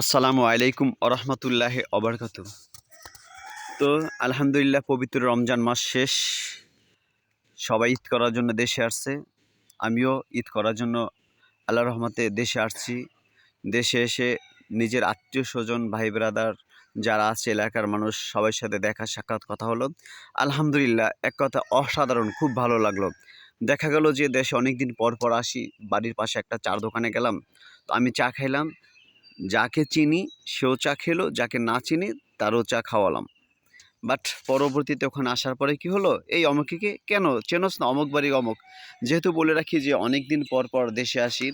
আসসালামু আলাইকুম আরহামতুল্লাহ অবরকাত তো আলহামদুলিল্লাহ, পবিত্র রমজান মাস শেষ। সবাই ঈদ করার জন্য দেশে আসছে। আমিও ঈদ করার জন্য আল্লাহ রহমতে দেশে আসছি। দেশে এসে নিজের আত্মীয় স্বজন, ভাই ব্রাদার যারা আছে, এলাকার মানুষ সবার সাথে দেখা, সাক্ষাৎ, কথা হলো। আলহামদুলিল্লাহ, এক কথা অসাধারণ, খুব ভালো লাগল। দেখা গেল যে দেশে অনেক দিন পর পর আসি, বাড়ির পাশে একটা চার দোকানে গেলাম। তো আমি চা খাইলাম। যাকে চিনি, সেও চা খেলো, যাকে না চিনি, তারও চা খাওয়ালাম। বাট পরবর্তীতে ওখানে আসার পরে কি হলো? এই অমুকিকে কেন? চেনস না, অমুক বাড়ি অমুক। যেহেতু বলে রাখি যে অনেক দিন পর পর দেশে আসি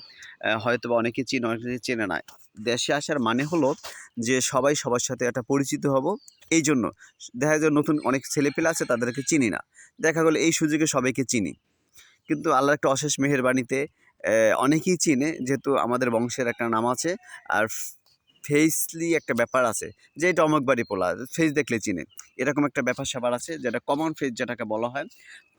হয়তো বা অনেকে চিনে, অনেকে চেনে না। দেশে আসার মানে হলো যে সবাই সবার সাথে একটা পরিচিত হব। এই জন্য দেখা যায় নতুন অনেক ছেলেপেলে আছে, তাদেরকে চিনি না। দেখা গেলো এই সুযোগে সবাইকে চিনি। কিন্তু আল্লাহর একটা অশেষ মেহেরবাণীতে অনেকেই চিনে যেহেতু আমাদের বংশের একটা নাম আছে আর ফেসলি একটা ব্যাপার আছে যে এটা অমুক বাড়ি পোলা ফেস দেখলে চিনে। এরকম একটা ব্যাপার স্যাপার আছে যেটা কমন ফেস যেটাকে বলা হয়,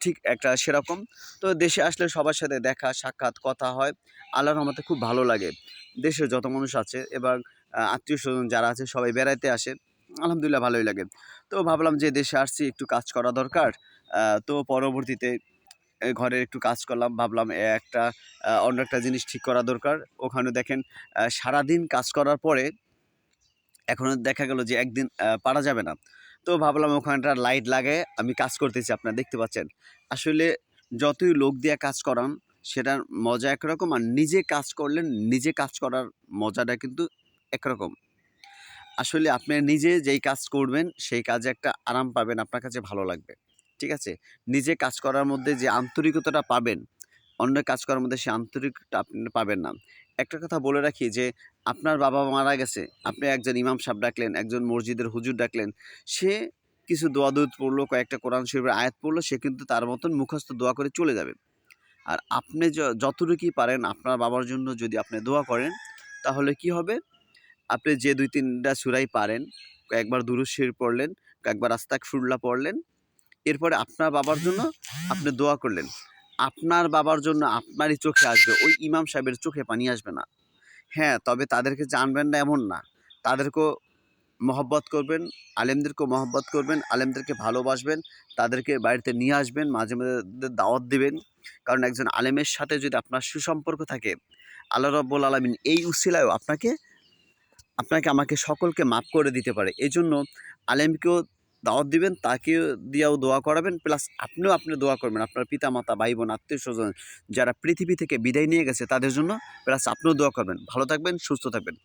ঠিক একটা সেরকম। তো দেশে আসলে সবার সাথে দেখা, সাক্ষাৎ, কথা হয়, আল্লাহর রহমতে খুব ভালো লাগে। দেশে যত মানুষ আছে এবার আত্মীয় স্বজন যারা আছে সবাই বেড়াইতে আসে, আলহামদুলিল্লাহ ভালোই লাগে। তো ভাবলাম যে দেশে আসছি, একটু কাজ করা দরকার। তো পরবর্তীতে এ, ঘরে একটু কাজ করলাম ভাবলাম একটা অন্য একটা জিনিস ঠিক করা দরকার। ওখানে দেখেন সারাদিন কাজ করার পরে এখনও দেখা গেল যে একদিন পারা যাবে না। তো ভাবলাম ওখানটা লাইট লাগে আমি কাজ করতেছি আপনারা দেখতে পাচ্ছেন। আসলে যতই লোক দিয়ে কাজ করান সেটার মজা একরকম আর নিজে কাজ করলেন নিজে কাজ করার মজাটা কিন্তু একরকম। আসলে আপনি নিজে যেই কাজ করবেন সেই কাজে একটা আরাম পাবেন আপনার কাছে ভালো লাগবে। ঠিক আছে? নিজে কাজ করার মধ্যে যে আন্তরিকতাটা পাবেন অন্য কাজ করার মধ্যে সে আন্তরিকতা আপনি পাবেন না। একটা কথা বলে রাখি যে, আপনার বাবা মারা গেছে, আপনি একজন ইমাম সাহেব ডাকলেন, একজন মসজিদের হুজুর ডাকলেন, সে কিছু দোয়া দুধ পড়ল, কয়েকটা কোরআন শরীফের আয়াত পড়ল, সে কিন্তু তার মতন মুখস্থ দোয়া করে চলে যাবে। আর আপনি যতটুকুই পারেন আপনার বাবার জন্য যদি আপনি দোয়া করেন, তাহলে কি হবে? আপনি যে দুই তিনটা সুরাই পারেন, কয়েকবার দুরুদ শরীফ পড়লেন, কয়েকবার আস্তাক ফুল্লা পড়লেন এরপরে আপনার বাবার জন্য আপনি দোয়া করলেন। আপনার বাবার জন্য আপনারই চোখে আসবে, ওই ইমাম সাহেবের চোখে পানি আসবে না। হ্যাঁ তবে তাদেরকে জানবেন না এমন না। তাদেরকেও মহব্বত করবেন, আলেমদেরকেও মহব্বত করবেন, আলেমদেরকে ভালোবাসবেন, তাদেরকে বাড়িতে নিয়ে আসবেন, মাঝে মাঝে দাওয়াত দিবেন। কারণ একজন আলেমের সাথে যদি আপনার সুসম্পর্ক থাকে, আল্লাহ রব্বুল আলমিন এই উসিলায়ও আপনাকে আপনাকে আমাকে সকলকে মাফ করে দিতে পারে। এই জন্য আলেমকেও দাওয়াত দিবেন, তাকে দিয়েও দোয়া করাবেন, প্লাস আপনিও আপনি দোয়া করবেন। আপনার পিতা মাতা ভাই বোন আত্মীয় স্বজন যারা পৃথিবী থেকে বিদায় নিয়ে গেছে তাদের জন্য, প্লাস আপনিও দোয়া করবেন। ভালো থাকবেন, সুস্থ থাকবেন।